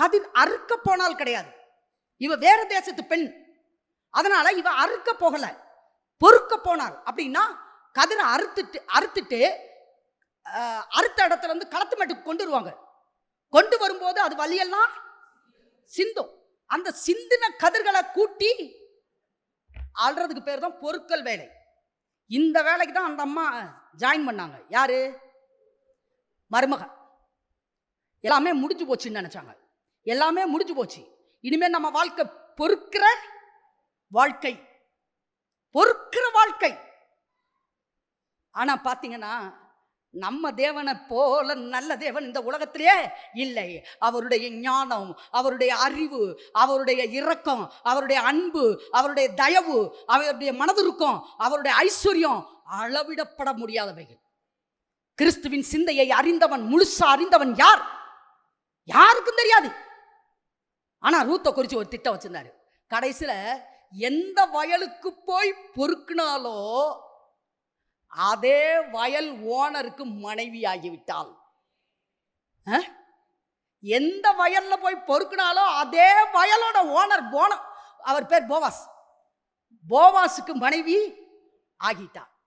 கதிர் அறுக்க போனால் கிடையாது. இவ வேற தேசத்து பெண். அதனால இவ அறுக்க போகல. பொறுக்க போனாள். அப்படின்னா கதிரை அறுத்துட்டு அறுத்துட்டு அறுத்த இடத்துல இருந்து களத்து மட்டுக்கு கொண்டு வருவாங்க. கொண்டு வரும்போது அது வழியெல்லாம் சிந்தும். அந்த சிந்தின கதிர்களை கூட்டி ஆள்றதுக்கு பேர் தான் பொருட்கள் வேலை. இந்த வேலைக்கு தான் அந்த அம்மா ஜாயின் பண்ணாங்க. யாரு? மருமகன். எல்லாமே முடிஞ்சு போச்சுன்னு நினைச்சாங்க. எல்லாமே முடிஞ்சு போச்சு. இனிமேல் நம்ம வாழ்க்கை பொறுக்கிற வாழ்க்கை. பொறுக்கிற வாழ்க்கை. ஆனால் பார்த்தீங்கன்னா நம்ம தேவனை போல நல்ல தேவன் இந்த உலகத்திலே இல்லை. அவருடைய ஞானம் அவருடைய அறிவு அவருடைய இரக்கம் அவருடைய அன்பு அவருடைய தயவு அவருடைய மனதுருக்கம் அவருடைய ஐஸ்வர்யம் அளவிடப்பட முடியாதவைகள். கிறிஸ்துவின் சிந்தையை அறிந்தவன் முழுசா அறிந்தவன் யார்? யாருக்கும் தெரியாது. ஆனால் ரூத்தை குறித்து ஒரு திட்டம் வச்சிருந்தாரு. கடைசியில் எந்த வயலுக்கு போய் பொறுக்கினாலோ அதே வயல் ஓனருக்கு மனைவி ஆகிவிட்டாள் எந்த வயலில் போய் பொறுக்கினாலோ அதே வயலோட ஓனர் போன அவர் பேர் போவாஸ். போவாஸுக்கு மனைவி ஆகிட்டார்